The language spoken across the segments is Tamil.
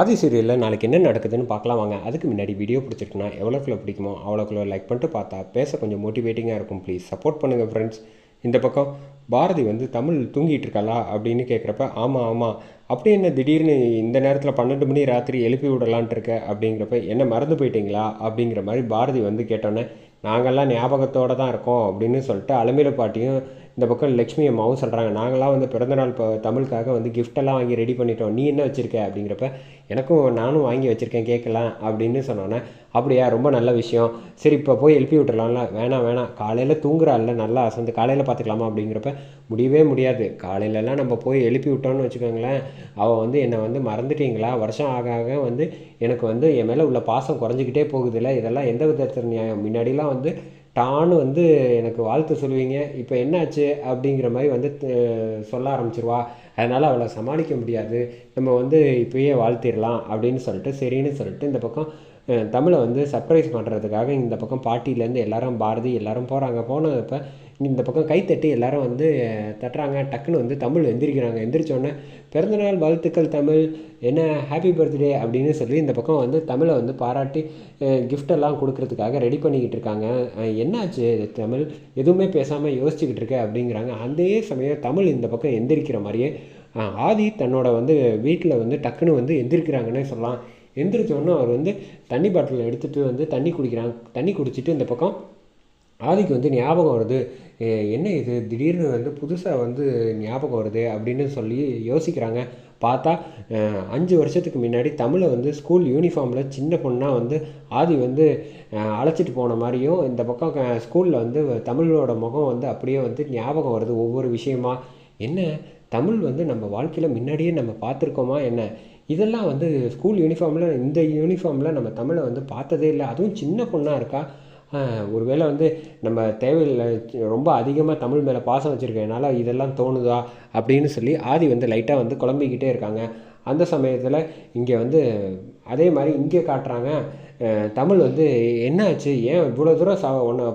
ஆதி சீரியலில் நாளைக்கு என்ன நடக்குதுன்னு பார்க்கலாம் வாங்க. அதுக்கு முன்னாடி வீடியோ பிடிச்சிருக்குன்னா எவ்வளோக்குள்ள பிடிக்குமோ அவ்வளோக்குள்ள லைக் பண்ணிட்டு பார்த்தா பேச கொஞ்சம் மோட்டிவேட்டிங்காக இருக்கும். ப்ளீஸ் சப்போர்ட் பண்ணுங்கள் ஃப்ரெண்ட்ஸ் இந்த பக்கம் பாரதி வந்து தமிழ் தூங்கிட்டு இருக்காளா அப்படின்னு கேட்குறப்ப ஆமாம் ஆமாம் அப்படி என்ன திடீர்னு இந்த நேரத்தில் பன்னெண்டு மணி ராத்திரி எழுப்பி விடலான்ட்டு இருக்க அப்படிங்கிறப்ப என்ன மறந்து போயிட்டீங்களா அப்படிங்கிற மாதிரி பாரதி வந்து கேட்டோன்னே நாங்கள்லாம் ஞாபகத்தோடு தான் இருக்கோம் அப்படின்னு சொல்லிட்டு அலமேல பாட்டியும் இந்த பக்கம் லக்ஷ்மி அம்மாவும் சொல்கிறாங்க நாங்களாம் வந்து பிறந்தநாள் இப்போ தமிழுக்காக வந்து கிஃப்டெல்லாம் வாங்கி ரெடி பண்ணிட்டோம். நீ என்ன வச்சுருக்க? அப்படிங்கிறப்ப எனக்கும் நானும் வாங்கி வச்சுருக்கேன் கேட்கலாம் அப்படின்னு சொன்னோன்னே அப்படியா ரொம்ப நல்ல விஷயம். சரி இப்போ போய் எழுப்பி விட்டுறலாம்ல. வேணாம் வேணாம். காலையில் தூங்குறாள்ல நல்லா அசந்து காலையில் பார்த்துக்கலாமா அப்படிங்கிறப்ப முடியவே முடியாது. காலையிலலாம் நம்ம போய் எழுப்பி விட்டோம்னு வச்சுக்கோங்களேன். அவள் வந்து என்னை வந்து மறந்துட்டீங்களா? வருஷம் ஆக ஆக வந்து எனக்கு வந்து என் மேலே உள்ள பாசம் குறைஞ்சிக்கிட்டே போகுதுல்ல இதெல்லாம் எந்த விதத்தில் நியாயம்? முன்னாடிலாம் வந்து டான்னு வந்து எனக்கு வாழ்த்து சொல்லுவீங்க. இப்போ என்னாச்சு அப்படிங்கிற மாதிரி வந்து சொல்ல ஆரம்பிச்சிருவா. அதனால் அவளை சமாளிக்க முடியாது. நம்ம வந்து இப்பயே வாழ்த்திடலாம் அப்படின்னு சொல்லிட்டு சரின்னு சொல்லிட்டு இந்த பக்கம் தமிழை வந்து சர்ப்ரைஸ் பண்ணுறதுக்காக இந்த பக்கம் பாட்டியிலேருந்து எல்லாரும் பாரதி எல்லாரும் போகிறாங்க போனப்போ இந்த பக்கம் கைத்தட்டி எல்லாரும் வந்து தட்டுறாங்க. டக்குன்னு வந்து தமிழ் எந்திரிக்கிறாங்க. எந்திரிச்சோடனே பிறந்தநாள் வாழ்த்துக்கள் தமிழ். என்ன ஹாப்பி பர்த்டே அப்படின்னு சொல்லி இந்த பக்கம் வந்து தமிழை வந்து பாராட்டி கிஃப்டெல்லாம் கொடுக்கறதுக்காக ரெடி பண்ணிக்கிட்டு இருக்காங்க. என்னாச்சு தமிழ்? எதுவுமே பேசாமல் யோசிச்சுக்கிட்டு இருக்க அப்படிங்கிறாங்க. அதே சமயம் தமிழ் இந்த பக்கம் எந்திரிக்கிற மாதிரியே ஆதி தன்னோட வந்து வீட்டில் வந்து டக்குன்னு வந்து எந்திரிக்கிறாங்கன்னே சொல்லலாம். எந்திரிச்சோடனே அவர் வந்து தண்ணி பாட்டில் எடுத்துகிட்டு வந்து தண்ணி குடிக்கிறாங்க. தண்ணி குடிச்சிட்டு இந்த பக்கம் ஆதிக்கு வந்து ஞாபகம் வருது. என்ன இது? திடீர்னு வந்து புதுசாக வந்து ஞாபகம் வருது அப்படின்னு சொல்லி யோசிக்கிறாங்க. பார்த்தா அஞ்சு வருஷத்துக்கு முன்னாடி தமிழை வந்து ஸ்கூல் யூனிஃபார்மில் சின்ன பொண்ணாக வந்து ஆதி வந்து அழைச்சிட்டு போன மாதிரியும் இந்த பக்கம் ஸ்கூலில் வந்து தமிழோட முகம் வந்து அப்படியே வந்து ஞாபகம் வருது ஒவ்வொரு விஷயமா. என்ன? தமிழ் வந்து நம்ம வாழ்க்கையில் முன்னாடியே நம்ம பார்த்துருக்கோமா? என்ன? இதெல்லாம் வந்து ஸ்கூல் யூனிஃபார்மில் இந்த யூனிஃபார்மில் நம்ம தமிழை வந்து பார்த்ததே இல்லை. அதுவும் சின்ன பொண்ணாக இருக்கா? ஒரு ஒருவேளை வந்து நம்ம தேவையில்லை ரொம்ப அதிகமாக தமிழ் மேலே பாசம் வச்சுருக்கனால இதெல்லாம் தோணுதா அப்படின்னு சொல்லி ஆதி வந்து லைட்டாக வந்து குழம்பிக்கிட்டே இருக்காங்க. அந்த சமயத்தில் இங்கே வந்து அதே மாதிரி இங்கே காட்டுறாங்க தமிழ் வந்து என்ன ஆச்சு ஏன் இவ்வளோ தூரம் ச உன்னை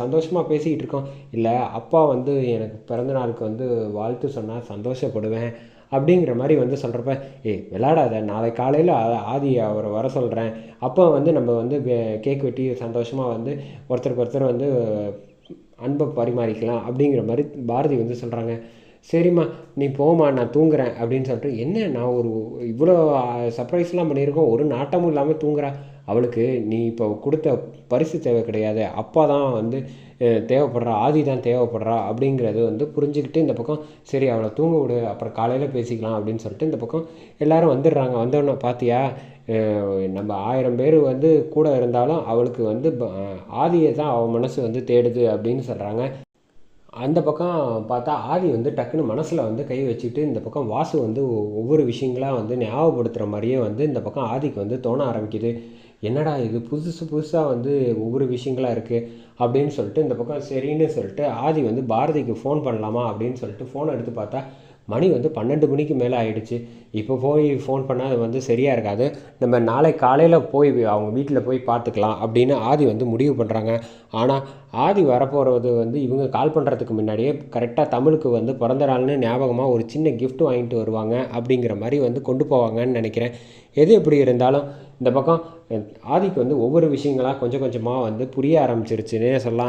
சந்தோஷமாக பேசிக்கிட்டு இருக்கோம்? இல்லை அப்பா வந்து எனக்கு பிறந்த நாளுக்கு வந்து வாழ்த்து சொன்னால் சந்தோஷப்படுவேன் அப்படிங்கிற மாதிரி வந்து சொல்கிறப்ப ஏய் விளாடாத நாளை காலையில் ஆதி அவரை வர சொல்கிறேன் அப்போ வந்து நம்ம வந்து கேக் வெட்டி சந்தோஷமாக வந்து ஒருத்தருக்கு ஒருத்தர் வந்து அன்பை பரிமாறிக்கலாம் அப்படிங்கிற மாதிரி பாரதி வந்து சொல்கிறாங்க சரிம்மா நீ போம்மா நான் தூங்குறேன். அப்படின்னு சொல்லிட்டு என்ன? நான் ஒரு இவ்வளோ சர்ப்ரைஸ்லாம் பண்ணியிருக்கோம். ஒரு நாட்டமும் இல்லாமல் தூங்குறா. அவளுக்கு நீ இப்போ கொடுத்த பரிசு தேவை கிடையாது. அப்பா தான் வந்து தேவைப்படுறா. ஆதி தான் தேவைப்படுறா. அப்படிங்கிறது வந்து புரிஞ்சுக்கிட்டு இந்த பக்கம் சரி அவளை தூங்க விடு. அப்புறம் காலையில் பேசிக்கலாம். அப்படின்னு சொல்லிட்டு இந்த பக்கம் எல்லாரும் வந்துடுறாங்க. வந்தோடனே பார்த்தியா நம்ம ஆயிரம் பேர் வந்து கூட இருந்தாலும் அவளுக்கு வந்து ப- ஆதியை தான் அவள் மனசு வந்து தேடுது. அப்படின்னு சொல்கிறாங்க அந்த பக்கம் பார்த்தா ஆதி வந்து டக்குன்னு மனசில் வந்து கை வச்சுட்டு இந்த பக்கம் வாசு வந்து ஒவ்வொரு விஷயங்களாக வந்து ஞாபகப்படுத்துகிற மாதிரியே வந்து இந்த பக்கம் ஆதிக்கு வந்து தோண ஆரம்பிக்குது. என்னடா இது புதுசு புதுசாக வந்து ஒவ்வொரு விஷயங்களாக இருக்குது அப்படின்னு சொல்லிட்டு இந்த பக்கம் சரின்னு சொல்லிட்டு ஆதி வந்து பாரதிக்கு ஃபோன் பண்ணலாமா அப்படின்னு சொல்லிட்டு ஃபோன் எடுத்து பார்த்தா மணி வந்து பன்னெண்டு மணிக்கு மேலே ஆகிடுச்சு இப்போ போய் ஃபோன் பண்ணால் அது வந்து சரியாக இருக்காது. நம்ம நாளை காலையில் போய் அவங்க வீட்டில் போய் பார்த்துக்கலாம் அப்படின்னு ஆதி வந்து முடிவு பண்ணுறாங்க ஆனால் ஆதி வரப்போகிறது வந்து இவங்க கால் பண்ணுறதுக்கு முன்னாடியே கரெக்டாக தமிழுக்கு வந்து பிறந்த நாள்னு ஞாபகமாக ஒரு சின்ன கிஃப்ட் வாங்கிட்டு வருவாங்க அப்படிங்கிற மாதிரி வந்து கொண்டு போவாங்கன்னு நினைக்கிறேன். எது எப்படி இருந்தாலும் இந்த பக்கம் ஆதிக்கு வந்து ஒவ்வொரு விஷயங்களாக கொஞ்சம் கொஞ்சமாக வந்து புரிய ஆரம்பிச்சிருச்சுன்னே சொல்லலாம்.